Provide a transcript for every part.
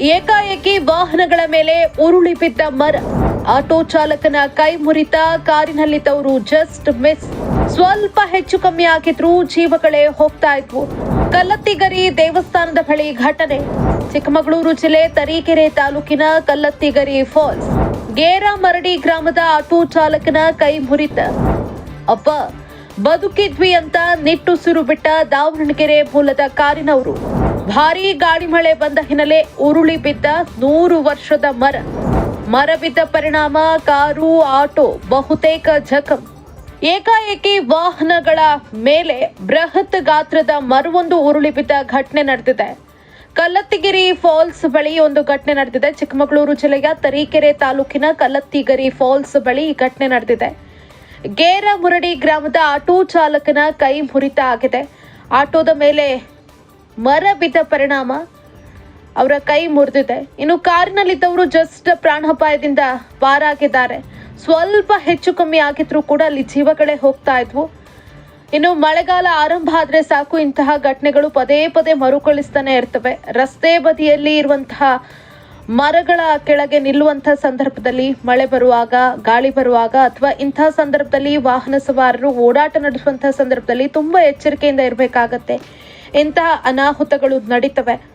ಏಕಾಏಕಿ ವಾಹನಗಳ ಮೇಲೆ ಉರುಳಿ ಬಿದ್ದ ಮರ. ಆಟೋ ಚಾಲಕನ ಕೈ ಮುರಿತ ಕಾರಿನಲ್ಲಿದ್ದವರು ಜಸ್ಟ್ ಮಿಸ್ ಸ್ವಲ್ಪ ಹೆಚ್ಚು ಕಮ್ಮಿ ಆಗಿದ್ರು ಜೀವಗಳೇ ಹೋಗ್ತಾ ಇದ್ವು. ಕಲ್ಲತ್ತಿಗರಿ ದೇವಸ್ಥಾನದ ಬಳಿ ಘಟನೆ. ಚಿಕ್ಕಮಗಳೂರು ಜಿಲ್ಲೆ ತರೀಕೆರೆ ತಾಲೂಕಿನ ಕಲ್ಲತ್ತಿಗರಿ ಫಾಲ್ಸ್. ಗೇರಾ ಮರಡಿ ಗ್ರಾಮದ ಆಟೋ ಚಾಲಕನ ಕೈ ಮುರಿತ. ಅಪ್ಪ, ಬದುಕಿದ್ವಿ ಅಂತ ನಿಟ್ಟುಸಿರು ಬಿಟ್ಟ ದಾವಣಗೆರೆ ಮೂಲದ ಕಾರಿನವರು. ಭಾರೀ ಗಾಳಿ ಮಳೆ ಬಂದ ಹಿನ್ನೆಲೆ ಉರುಳಿ ಬಿದ್ದ ನೂರು ವರ್ಷದ ಮರ. ಮರ ಬಿದ್ದ ಪರಿಣಾಮ, ಕಾರು, ಆಟೋ, ಬಹುತೇಕ ಜಖಂ. ಏಕಾಏಕಿ ವಾಹನಗಳ ಮೇಲೆ ಬೃಹತ್ ಗಾತ್ರದ ಮರವೊಂದು ಉರುಳಿ ಬಿದ್ದ ಘಟನೆ ನಡೆದಿದೆ. ಕಲ್ಲತ್ತಿಗಿರಿ ಫಾಲ್ಸ್ ಬಳಿ ಒಂದು ಘಟನೆ ನಡೆದಿದೆ. ಚಿಕ್ಕಮಗಳೂರು ಜಿಲ್ಲೆಯ ತರೀಕೆರೆ ತಾಲೂಕಿನ ಕಲ್ಲತ್ತಿಗಿರಿ ಫಾಲ್ಸ್ ಬಳಿ ಈ ಘಟನೆ ನಡೆದಿದೆ. ಗೇರ ಮುರಡಿ ಗ್ರಾಮದ ಆಟೋ ಚಾಲಕನ ಕೈ ಮುರಿತ ಆಗಿದೆ. ಆಟೋದ ಮೇಲೆ ಮರ ಬಿದ್ದ ಪರಿಣಾಮ ಅವರ ಕೈ ಮುರಿದಿದೆ. ಇನ್ನು ಕಾರಿನಲ್ಲಿದ್ದವರು ಜಸ್ಟ್ ಪ್ರಾಣಾಪಾಯದಿಂದ ಪಾರಾಗಿದ್ದಾರೆ. ಸ್ವಲ್ಪ ಹೆಚ್ಚು ಕಮ್ಮಿ ಆಗಿದ್ರು ಕೂಡ ಅಲ್ಲಿ ಜೀವಗಳೇ ಹೋಗ್ತಾ ಇದ್ವು. ಇನ್ನು ಮಳೆಗಾಲ ಆರಂಭ ಆದ್ರೆ ಸಾಕು, ಇಂತಹ ಘಟನೆಗಳು ಪದೇ ಪದೇ ಮರುಕಳಿಸ್ತಾನೆ ಇರ್ತವೆ. ರಸ್ತೆ ಬದಿಯಲ್ಲಿ ಇರುವಂತಹ ಮರಗಳ ಕೆಳಗೆ ನಿಲ್ಲುವಂಥ ಸಂದರ್ಭದಲ್ಲಿ ಮಳೆ ಬರುವಾಗ, ಗಾಳಿ ಬರುವಾಗ ಅಥವಾ ಇಂತಹ ಸಂದರ್ಭದಲ್ಲಿ ವಾಹನ ಸವಾರರು ಓಡಾಟ ನಡೆಸುವಂಥ ಸಂದರ್ಭದಲ್ಲಿ ತುಂಬಾ ಎಚ್ಚರಿಕೆಯಿಂದ ಇರಬೇಕಾಗತ್ತೆ. ಇಂತಹ ಅನಾಹುತಗಳು ನಡೀತವೆ.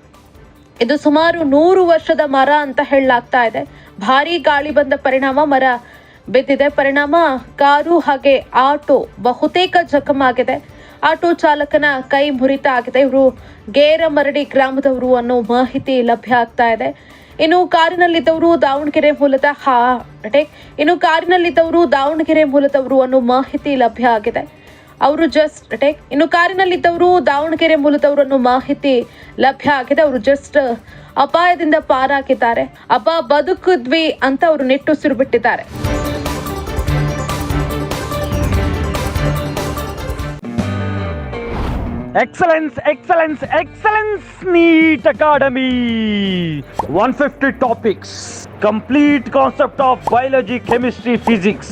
ಇದು ಸುಮಾರು ನೂರು ವರ್ಷದ ಮರ ಅಂತ ಹೇಳಲಾಗ್ತಾ ಇದೆ. ಭಾರಿ ಗಾಳಿ ಬಂದ ಪರಿಣಾಮ ಮರ ಬಿದ್ದಿದೆ. ಪರಿಣಾಮ ಕಾರು ಹಾಗೆ ಆಟೋ ಬಹುತೇಕ ಜಖಮಾಗಿದೆ ಆಟೋ ಚಾಲಕನ ಕೈ ಮುರಿತ ಆಗಿದೆ. ಇವರು ಗೇರಮರಡಿ ಗ್ರಾಮದವರು ಅನ್ನೋ ಮಾಹಿತಿ ಲಭ್ಯ ಆಗ್ತಾ ಇದೆ. ಇನ್ನು ಕಾರಿನಲ್ಲಿದ್ದವರು ದಾವಣಗೆರೆ ಮೂಲದ ಅಟೆಕ್ ಇನ್ನು ಕಾರಿನಲ್ಲಿದ್ದವರು ದಾವಣಗೆರೆ ಮೂಲದವರು ಅನ್ನೋ ಮಾಹಿತಿ ಲಭ್ಯ ಆಗಿದೆ. ಅವರು ಜಸ್ಟ್ ಟೇಕ್ ಇನ್ನು ಕಾರಿನಲ್ಲಿದ್ದವರು ದಾವಣಗೆರೆ ಮೂಲದವರು ಅನ್ನೋ ಮಾಹಿತಿ ಲಭ್ಯ ಆಗಿದೆ. ಅವರು ಜಸ್ಟ್ ಅಪಾಯದಿಂದ ಪಾರಾಗಿದ್ದಾರೆ. ಅಪ ಬದುಕಿದ್ವಿ ಅಂತ ಅವರು ನೆಟ್ಟುಸಿರು ಬಿಟ್ಟಿದ್ದಾರೆ. Excellence excellence excellence NEET academy one fifty topics complete concept of biology chemistry physics